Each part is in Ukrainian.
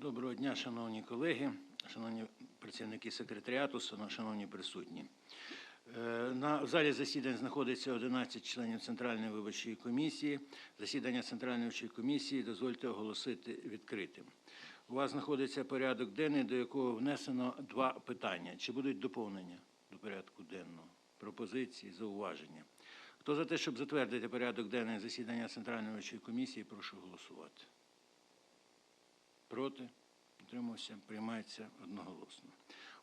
Доброго дня, шановні колеги, шановні працівники секретаріату, шановні присутні. Е, На в залі засідань знаходиться 11 членів Центральної виборчої комісії. Засідання Центральної виборчої комісії дозвольте оголосити відкритим. У вас знаходиться порядок денний, до якого внесено два питання. Чи будуть доповнення до порядку денного? Пропозиції, зауваження? Хто за те, щоб затвердити порядок денний засідання Центральної виборчої комісії, прошу голосувати. Проти? Утримався? Приймається одноголосно.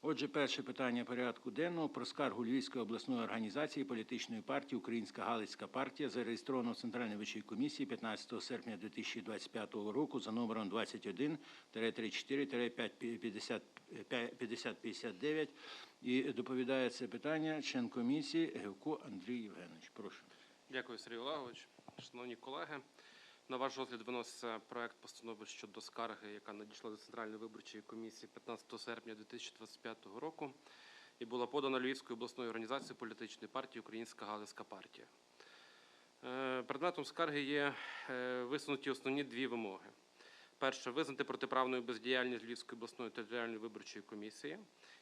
Отже, перше питання порядку денного про скаргу Львівської обласної організації політичної партії Українська Галицька партія зареєстровано в Центральній виборчій комісії 15 серпня 2025 року за номером 21-34-5059 і доповідає це питання член комісії Гевко Андрій Євгенович. Прошу. Дякую, Сергій Олегович. Шановні колеги, на ваш розгляд виноситься проект постанови щодо скарги, яка надійшла до Центральної виборчої комісії 15 серпня 2025 року і була подана Львівською обласною організацією політичної партії Українська Галицька партія. Е, Предметом скарги є е, висунуті основні дві вимоги. Перше визнати протиправною бездіяльність Львівської обласної територіальної виборчої комісії.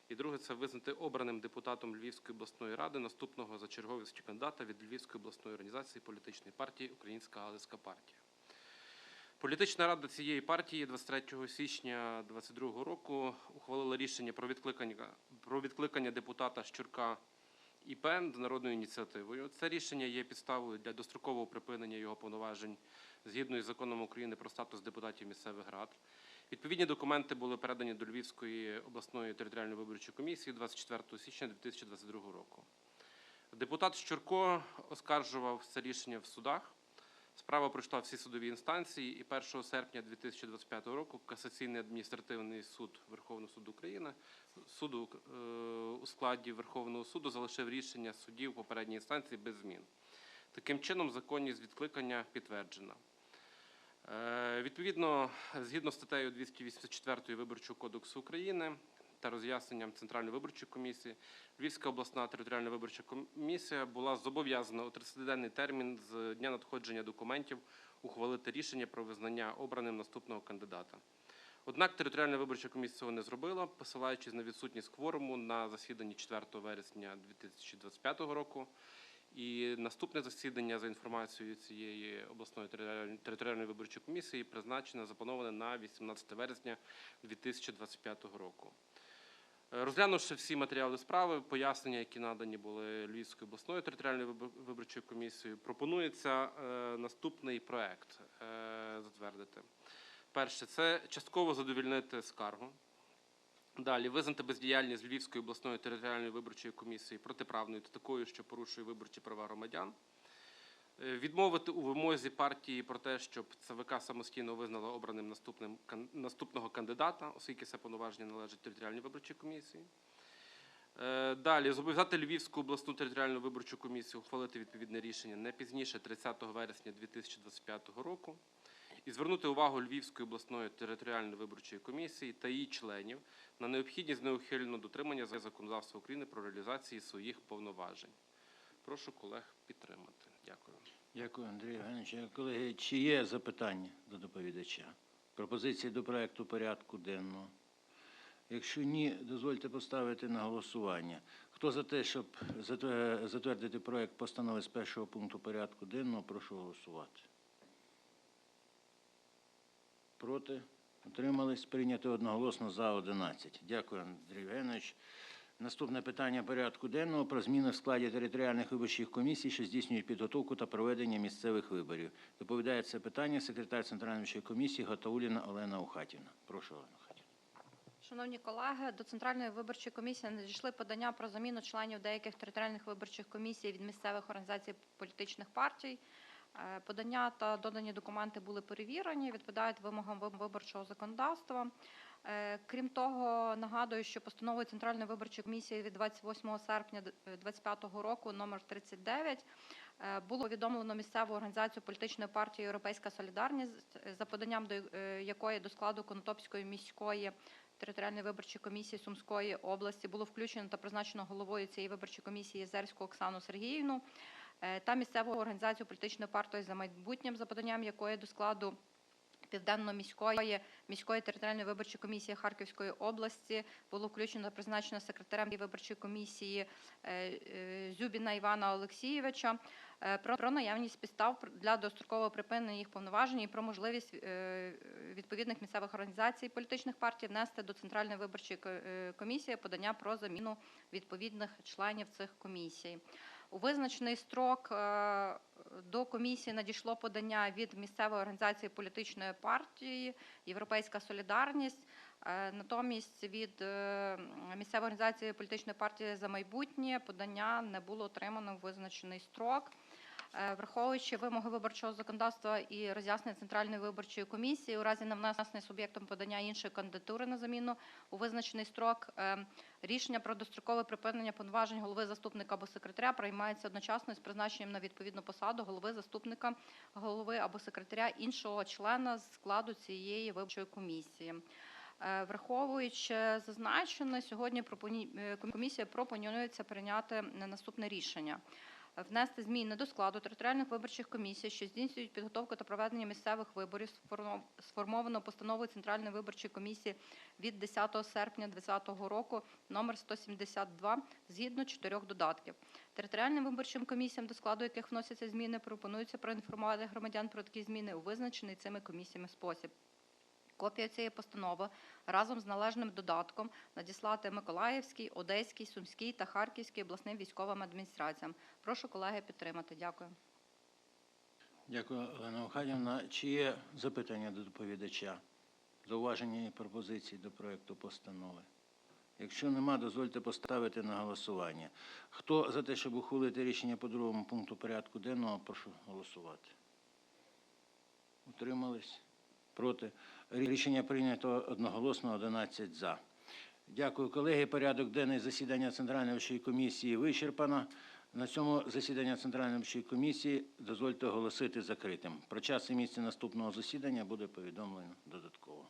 І друге це визнати обраним депутатом Львівської обласної ради наступного за черговістю кандидата від Львівської обласної організації політичної партії Українська Галицька партія. Політична рада цієї партії 23 січня 2022 року ухвалила рішення про відкликання, про відкликання депутата Щурка ІП з народною ініціативою. Це рішення є підставою для дострокового припинення його повноважень згідно із законом України про статус депутатів місцевих рад. Відповідні документи були передані до Львівської обласної територіальної виборчої комісії 24 січня 2022 року. Депутат Щурко оскаржував це рішення в судах. Справа пройшла всі судові інстанції, і 1 серпня 2025 року касаційний адміністративний суд Верховного суду України суду е, у складі Верховного суду залишив рішення судів попередньої інстанції без змін. Таким чином, законність відкликання підтверджена. Е, Відповідно, згідно з статтею 284 Виборчого кодексу України та роз'ясненням Центральної виборчої комісії, Львівська обласна територіальна виборча комісія була зобов'язана у 30-денний термін з дня надходження документів ухвалити рішення про визнання обраним наступного кандидата. Однак територіальна виборча комісія цього не зробила, посилаючись на відсутність кворуму на засіданні 4 вересня 2025 року. І наступне засідання за інформацією цієї обласної територіальної- виборчої комісії призначено заплановане на 18 вересня 2025 року. Е, Розглянувши всі матеріали справи, пояснення, які надані були Львівською обласною територіальною вибор- виборчою комісією, пропонується е, наступний проект е, затвердити. Перше, це частково задовільнити скаргу. Далі визнати бездіяльність Львівської обласної територіальної виборчої комісії протиправною та такою, що порушує виборчі права громадян. Е, Відмовити у вимозі партії про те, щоб ЦВК самостійно визнала обраним наступним наступного кандидата, оскільки це повноваження належить територіальній виборчій комісії. Е, Далі зобов'язати Львівську обласну територіальну виборчу комісію ухвалити відповідне рішення не пізніше 30 вересня 2025 року і звернути увагу Львівської обласної територіальної виборчої комісії та її членів на необхідність неухильного дотримання законодавства України про реалізацію своїх повноважень. Прошу колег підтримати. Дякую. Дякую, Андрій Євгенович. Е, Колеги, чи є запитання до доповідача? Пропозиції до проекту порядку денного? Якщо ні, дозвольте поставити на голосування. Хто за те, щоб затвердити проект постанови з першого пункту порядку денного, прошу голосувати. Проти? Утримались? Прийнято одноголосно за 11. Дякую, Андрій Євгенович. Наступне питання порядку денного про зміни в складі територіальних виборчих комісій, що здійснюють підготовку та проведення місцевих виборів. Доповідає це питання секретар Центральної виборчої комісії Гатауліна Олена Ухатівна. Прошу, Олена Ухатівна. Шановні колеги, до Центральної виборчої комісії надійшли подання про заміну членів деяких територіальних виборчих комісій від місцевих організацій політичних партій. Е, Подання та додані документи були перевірені, відповідають вимогам виборчого законодавства. Е, Крім того, нагадую, що постановою Центральної виборчої комісії від 28 серпня 2025 року номер 39 е, було повідомлено місцеву організацію політичної партії Європейська Солідарність, е, за поданням до е, якої до складу Конотопської міської територіальної виборчої комісії Сумської області було включено та призначено головою цієї виборчої комісії Зерську Оксану Сергіївну е, та місцеву організацію політичної партії за майбутнім, за поданням якої до складу Південно-міської міської територіальної виборчої комісії Харківської області було включено призначено секретарем виборчої комісії е, е, Зюбіна Івана Олексійовича е, про, наявність підстав для дострокового припинення їх повноважень і про можливість відповідних місцевих організацій політичних партій внести до центральної виборчої комісії подання про заміну відповідних членів цих комісій. У визначений строк до комісії надійшло подання від місцевої організації політичної партії Європейська Солідарність. Е, Натомість від е, місцевої організації політичної партії за майбутнє подання не було отримано в визначений строк. Е, Враховуючи вимоги виборчого законодавства і роз'яснення Центральної виборчої комісії, у разі невнесення суб'єктом подання іншої кандидатури на заміну у визначений строк, е, рішення про дострокове припинення повноважень голови заступника або секретаря приймається одночасно з призначенням на відповідну посаду голови заступника голови або секретаря іншого члена складу цієї виборчої комісії. Е, Враховуючи зазначене, сьогодні комісія пропонується прийняти наступне рішення. Внести зміни до складу територіальних виборчих комісій, що здійснюють підготовку та проведення місцевих виборів, сформо- сформовано постановою Центральної виборчої комісії від 10 серпня 2020 року номер 172 згідно чотирьох додатків. Територіальним виборчим комісіям, до складу яких вносяться зміни, пропонується проінформувати громадян про такі зміни у визначений цими комісіями спосіб. Копія цієї постанови разом з належним додатком надіслати Миколаївській, Одеській, Сумській та Харківській обласним військовим адміністраціям. Прошу колеги підтримати. Дякую. Дякую, Олена Оханівна. Чи є запитання до доповідача? Зауваження і пропозиції до проекту постанови? Якщо нема, дозвольте поставити на голосування. Хто за те, щоб ухвалити рішення по другому пункту порядку денного, прошу голосувати. Утримались? Проти? Рішення прийнято одноголосно 11 за. Дякую, колеги. Порядок денний засідання Центральної вищої комісії вичерпано. На цьому засідання Центральної вищої комісії дозвольте оголосити закритим. Про час і місце наступного засідання буде повідомлено додатково.